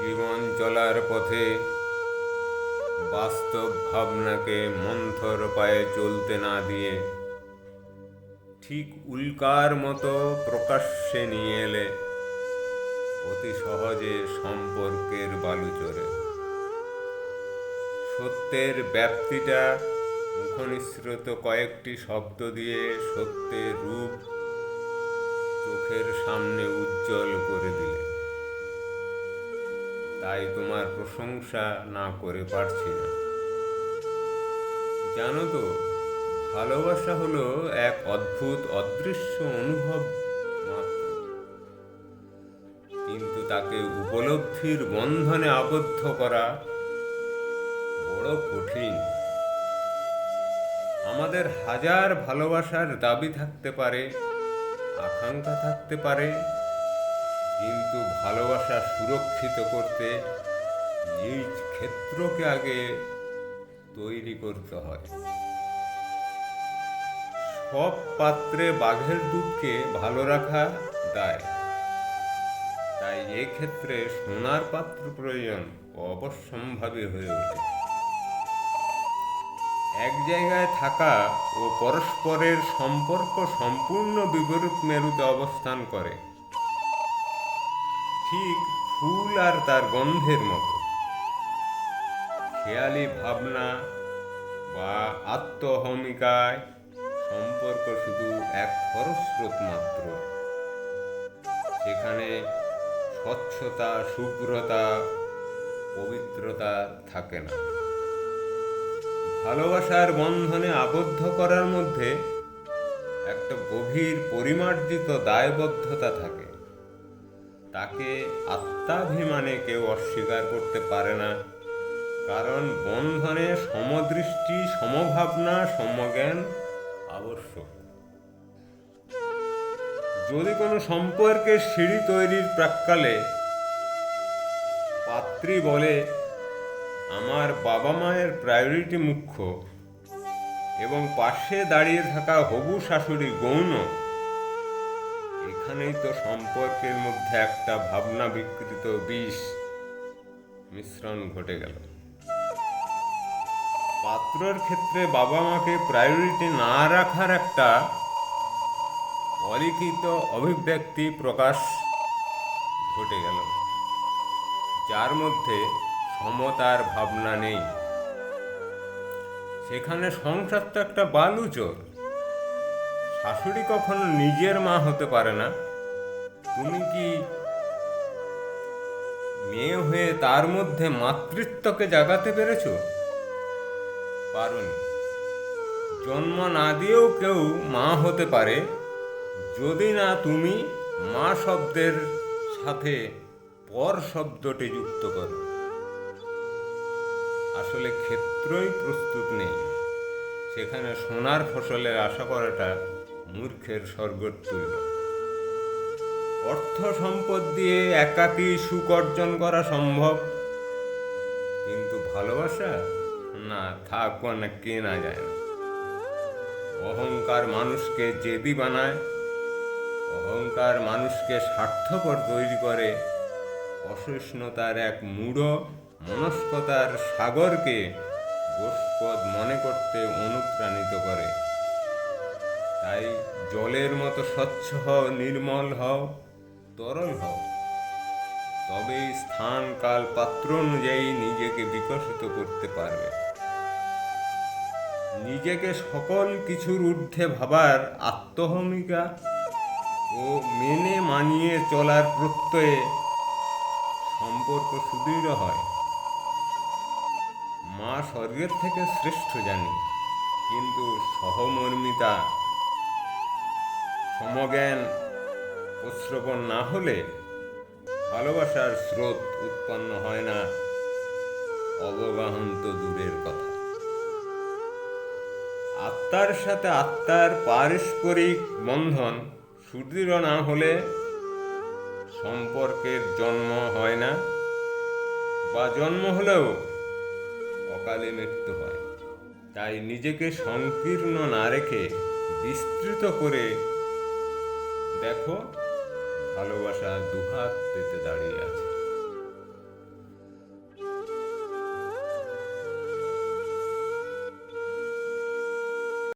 জীবন চলার পথে বাস্তব ভাবনাকে মন্থর পায়ে চলতে না দিয়ে ঠিক উল্কার মতো প্রকাশ্যে নিয়ে এলে অতি সহজে সম্পর্কের বালুচরে সত্যের ব্যাপ্তিটা মুখনিসৃত কয়েকটি শব্দ দিয়ে সত্যের রূপ চোখের সামনে উজ্জ্বল করে দিলে। তাই তোমার প্রশংসা না করে পারছি না। জানো তো, ভালোবাসা হলো এক অদ্ভুত, অদৃশ্য অনুভব কিন্তু তাকে উপলব্ধির বন্ধনে আবদ্ধ করা বড় কঠিন। আমাদের হাজার ভালোবাসার দাবি থাকতে পারে, আকাঙ্ক্ষা থাকতে পারে কিন্তু ভালোবাসা সুরক্ষিত করতে নিজ ক্ষেত্রকে আগে তৈরি করতে হয়। সব পাত্রে বাঘের দুধকে ভালো রাখা দায়। তাই এক্ষেত্রে সোনার পাত্র প্রয়োজন অবশ্যম্ভাবী হয়ে ওঠে। এক জায়গায় থাকা ও পরস্পরের সম্পর্ক সম্পূর্ণ বিপরীত মেরুতে অবস্থান করে। ঠিক ফুল আর তার গন্ধের মতো। খেয়ালি ভাবনা বা আত্মহমিকায় সম্পর্ক শুধু এক খরস্রোত মাত্র। সেখানে স্বচ্ছতা, শুভ্রতা, পবিত্রতা থাকে না। ভালোবাসার বন্ধনে আবদ্ধ করার মধ্যে একটা গভীর পরিমার্জিত দায়বদ্ধতা থাকে। তাকে আত্মাভিমানে কেউ অস্বীকার করতে পারে না। কারণ বন্ধনে সমদৃষ্টি, সমভাবনা, সমজ্ঞান আবশ্যক। যদি কোনো সম্পর্কের সিঁড়ি তৈরির প্রাককালে পাত্রী বলে, আমার বাবা মায়ের প্রায়োরিটি মুখ্য এবং পাশে দাঁড়িয়ে থাকা হবু শাশুড়ি গৌণ এখানেই তো সম্পর্কের মধ্যে একটা ভাবনা বিকৃত বিষ মিশ্রণ ঘটে গেল। পাত্রর ক্ষেত্রে বাবা মাকে প্রায়োরিটি না রাখার একটা অলিখিত অভিব্যক্তি প্রকাশ ঘটে গেল। যার মধ্যে সমতার ভাবনা নেই। সেখানে সংসার তো একটা বালুচর। শাশুড়ি কখনো নিজের মা হতে পারে না? তুমি কি মেয়ে হয়ে তার মধ্যে মাতৃত্বকে জাগাতে পেরেছ? পারোনি। জন্ম না দিয়েও কেউ মা হতে পারে যদি না তুমি মা শব্দের সাথে পর শব্দটি যুক্ত করো। আসলে ক্ষেত্রই প্রস্তুত নেই। সেখানে সোনার ফসলের আশা করাটা মূর্খের স্বর্গোত্তুল্য অর্থ সম্পদ দিয়ে একাকী সুখ অর্জন করা সম্ভব। কিন্তু ভালোবাসা? না, থাক না কেনা যায় না অহংকার মানুষকে জেদি বানায়, অহংকার মানুষকে স্বার্থপর তৈরি করে, অসহিষ্ণুতার এক মূঢ়, মনস্কতার সাগরকে গোষ্পদ মনে করতে অনুপ্রাণিত করে। তাই জলের মতো স্বচ্ছ হও, নির্মল হও, তরল হও। তবেই স্থান কাল পাত্র অনুযায়ী নিজেকে বিকশিত করতে পারবে। নিজেকে সকল কিছুর ঊর্ধ্বে ভাবার আত্মহমিকা ও মেনে মানিয়ে চলার প্রত্যয়ে সম্পর্ক সুদৃঢ় হয়। মা স্বর্গের থেকে শ্রেষ্ঠ জানি, কিন্তু সহমর্মিতা সমজ্ঞান প্রশ্রবণ না হলে ভালোবাসার স্রোত উৎপন্ন হয় না। অবগাহন তো দূরের কথা। আত্মার সাথে আত্মার পারস্পরিক বন্ধন সুদৃঢ় না হলে সম্পর্কের জন্ম হয় না বা জন্ম হলেও অকালে মৃত্যু হয়। তাই নিজেকে সংকীর্ণ না রেখে বিস্তৃত করে দেখো ভালোবাসা দুহাত পেতে দাঁড়িয়ে আছে।